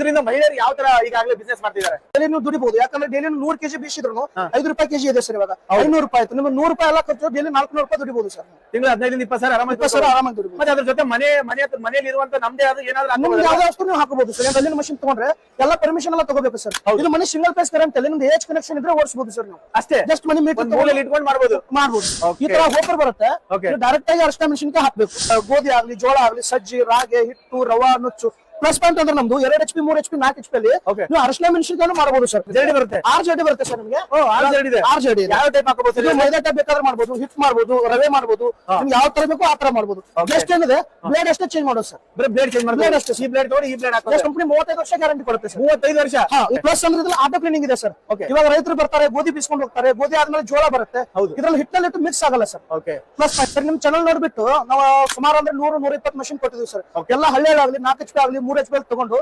ಇದರಿಂದ ಮಹಿಳೆಯರು ಯಾವ ತರ ಈಗಾಗಲೇ ಬಿಸ್ನೆಸ್ ಮಾಡ್ತಿದ್ದಾರೆ? ಡೈಲಿ ನೀವು ದುಡಿಬಹುದು ಯಾಕಂದ್ರೆ ಡೈಲಿ ನೂರು ಕೆಜಿ ಬೀಸಿದ್ರು ಐದು ರೂಪಾಯಿ ಕೆಜಿ ಇದೆ ಸರ್ ಇವಾಗ. ಐನೂರು ರೂಪಾಯಿ ಆಯ್ತು. ನಿಮ್ಗೆ ನೂರು ರೂಪಾಯಿ ಎಲ್ಲ ಖರ್ಚು ಡೈಲಿ ನಾಲ್ಕುನೂರು ರೂಪಾಯಿ ದುಡಿಬಹುದು ಸರ್. ತಿಂಗಳ ಹದಿನೈದು ಇಪ್ಪತ್ತು ಸಾವಿರ ಆರಾಮಾಗಿ ಇಪ್ಪತ್ತು ಸಾವಿರ ಆರಾಮಾಗಿ ದುಡಿಬಹುದು ಮತ್ತೆ ಅದ್ರ ಜೊತೆ ಮನೆ ಮನೆ ಹತ್ರ ಮನೆಯಲ್ಲಿ ಇರುವಂತ ನಮ್ದೇ ಆದ ಏನಾದ್ರೂ ನಿಮ್ಗೆ ಯಾವ್ದು ಅಷ್ಟು ನೀವು ಹಾಕಬಹುದು ಸರ್. ಅಲ್ಲಿನ ಮಷಿನ್ ತಗೊಂಡ್ರೆ ಎಲ್ಲ ಪರ್ಮಿಷನ್ ಎಲ್ಲ ತಗೋಬೇಕು ಸರ್. ಇದು ಮನೆ ಸಿಂಗಲ್ ಪೇಸ್ ಕರೆಂಟ್ ಅಂತ ನಿಮ್ದು ಏಜ್ ಕನೆಕ್ಷನ್ ಇದ್ರೆ ಓಡಿಸಬಹುದು ಸರ್ ನೀವು. ಅಷ್ಟೇ. ಜಸ್ಟ್ ಮನೆ ಮೀಟರ್ ಮೂಲೆಯಲ್ಲಿ ಇಟ್ಕೊಂಡು ಮಾಡಬಹುದು ಮಾಡಬಹುದು ಈ ತರ ಹೋಪರ್ ಬರುತ್ತೆ. ಡೈರೆಕ್ಟ್ ಆಗಿ ಅರಿಶಿನ ಮೆಣಸಿನ್ಕಾಯಿ ಹಾಕ್ಬೇಕು. ಗೋಧಿ ಆಗ್ಲಿ ಜೋಳ ಆಗ್ಲಿ ಸಜ್ಜಿ ರಾಗಿ ಹಿಟ್ಟು ರವಾ ನುಚ್ಚು ಪ್ಲಸ್ ಪಾಯಿಂಟ್ ಅಂದ್ರೆ ನಮ್ದು ಎರಡು ಎಚ್ ಪಿ ಮೂರ್ ಎಚ್ ಪಿ ನಾಲ್ಕು ಎಚ್ ಪಿ ಅಲ್ಲಿ ನೀವು ಅರಿಶಿನ ಮೆಣಸಿನ ಮಾಡಬಹುದು ಸರ್ ಜಡಿ ಬರುತ್ತೆ. ಆರ್ ಜಡಿ ಬರುತ್ತೆ ಸರ್ ನಿಮಗೆ. ಆರ್ ಜಡಿ ಇದೆ. ಆರ್ ಜಡಿ ಯಾವ ಟೈಪ್ ಹಾಕಬಹುದು ಮೈದಾ ಟೈಪ್ ಬೇಕಾದ್ರೆ ಮಾಡಬಹುದು ಹಿಟ್ ಮಾಡಬಹುದು ರವೆ ಮಾಡಬಹುದು ನಿಮ್ಗೆ ಯಾವ ತರ ಬೇಕೋ ಆ ತರ ಮಾಡಬಹುದು ಜಸ್ಟ್ ಏನಿದೆ ಬ್ಲೇಡ್ ಅಷ್ಟೇ ಚೇಂಜ್ ಮಾಡೋದು ಸರ್ ಬರೀ ಬ್ಲೇಡ್ ಚೇಂಜ್ Blade ಮಾಡ್ಬೋದು ಅಷ್ಟೇ. ಈ ಬ್ಲೇಡ್ ತಗೊಂಡು ಈ ಬ್ಲೇಡ್ ಹಾಕೋದು ಕಂಪನಿ ಮೂವತ್ತೈದು ವರ್ಷ ಗ್ಯಾರಂಟಿ ಕೊಡುತ್ತೆ ಸರ್ ಮೂವತ್ತೈದು ವರ್ಷ? ಪ್ಲಸ್ ಅಂದ್ರೆ ಇದ್ರಲ್ಲಿ ಆಟೋ ಕ್ಲೀನಿಂಗ್ ಇದೆ ಸರ್. ಇವಾಗ ರೈತರು ಬರ್ತಾರೆ ಗೋಧಿ ಬಿಸ್ಕೊಂಡು ಹೋಗ್ತಾರೆ ಗೋಧಿ ಆದ್ಮೇಲೆ ಜೋಳ ಬರುತ್ತೆ. ಇದ್ರಲ್ಲಿ ಹಿಟ್ಟಲ್ಲಿ ಇಟ್ಟು ಮಿಕ್ಸ್ ಆಗಲ್ಲ ಸರ್ ಓಕೆ ಪ್ಲಸ್ ಸರ್ ನಿಮ್ ಚಾನಲ್ ನೋಡ್ಬಿಟ್ಟು ನಾವು ಸುಮಾರು ಅಂದ್ರೆ ನೂರು ನೂರ ಇಪ್ಪತ್ತು ಮಷಿನ್ ಕೊಟ್ಟಿದ್ವಿ ಸರ್ ಎಲ್ಲ ಹಳ್ಳಿಯಾಗಲಿ ನಾಲ್ಕು ಎಚ್ ಪಿ ಆಗಲಿ ಮೂರ್ ಎಚ್ ಪಿ ತಗೊಂಡು